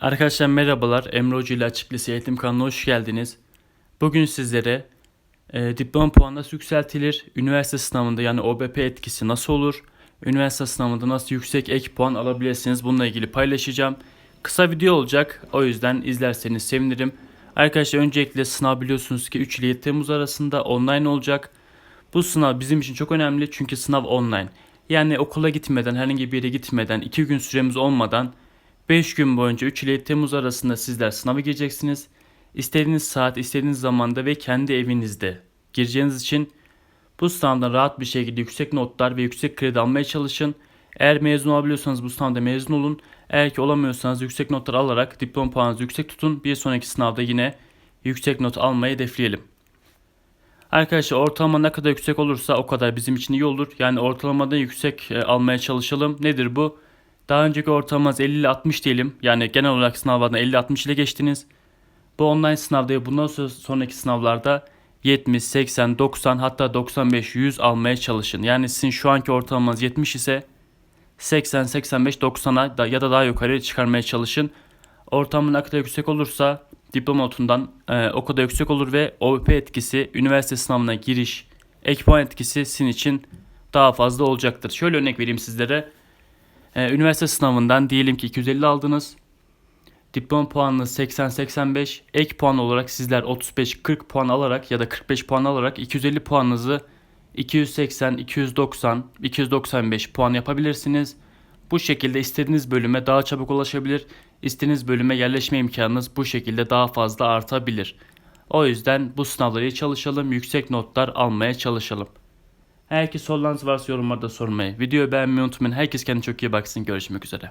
Arkadaşlar merhabalar. Emre Hoca ile Açık Lise Eğitim kanalına hoş geldiniz. Bugün sizlere e, diploma puanı nasıl yükseltilir, üniversite sınavında yani OBP etkisi nasıl olur, üniversite sınavında nasıl yüksek ek puan alabilirsiniz bununla ilgili paylaşacağım. Kısa video olacak o yüzden izlerseniz sevinirim. Arkadaşlar öncelikle sınav biliyorsunuz ki 3 ile 7 Temmuz arasında online olacak. Bu sınav bizim için çok önemli çünkü sınav online. Yani okula gitmeden, herhangi bir yere gitmeden, 2 gün süremiz olmadan 5 gün boyunca 3 ile 7 Temmuz arasında sizler sınava gireceksiniz. İstediğiniz saat, istediğiniz zamanda ve kendi evinizde gireceğiniz için bu sınavdan rahat bir şekilde yüksek notlar ve yüksek kredi almaya çalışın. Eğer mezun olabiliyorsanız bu sınavda mezun olun. Eğer ki olamıyorsanız yüksek notlar alarak diploma puanınızı yüksek tutun. Bir sonraki sınavda yine yüksek not almayı hedefleyelim. Arkadaşlar ortalama ne kadar yüksek olursa o kadar bizim için iyi olur. Yani ortalamada yüksek e, almaya çalışalım. Nedir bu? Daha önceki ortalamanız 50 ile 60 diyelim. Yani genel olarak sınavlardan 50-60 ile geçtiniz. Bu online sınavda ve bundan sonra sonraki sınavlarda 70, 80, 90 hatta 95, 100 almaya çalışın. Yani sizin şu anki ortalamanız 70 ise 80, 85, 90'a da ya da daha yukarı çıkarmaya çalışın. Ortamın ne kadar yüksek olursa diploma notundan e, o kadar yüksek olur ve OBP etkisi, üniversite sınavına giriş, ek puan etkisi sizin için daha fazla olacaktır. Şöyle örnek vereyim sizlere. E, üniversite sınavından diyelim ki 250 aldınız. Diploma puanınız 80-85. Ek puan olarak sizler 35-40 puan alarak ya da 45 puan alarak 250 puanınızı 280, 290, 295 puan yapabilirsiniz. Bu şekilde istediğiniz bölüme daha çabuk ulaşabilir. İstediğiniz bölüme yerleşme imkanınız bu şekilde daha fazla artabilir. O yüzden bu sınavları iyi çalışalım, yüksek notlar almaya çalışalım. Eğer ki sorularınız varsa yorumlarda sormayı, videoyu beğenmeyi unutmayın. Herkes kendine çok iyi baksın. Görüşmek üzere.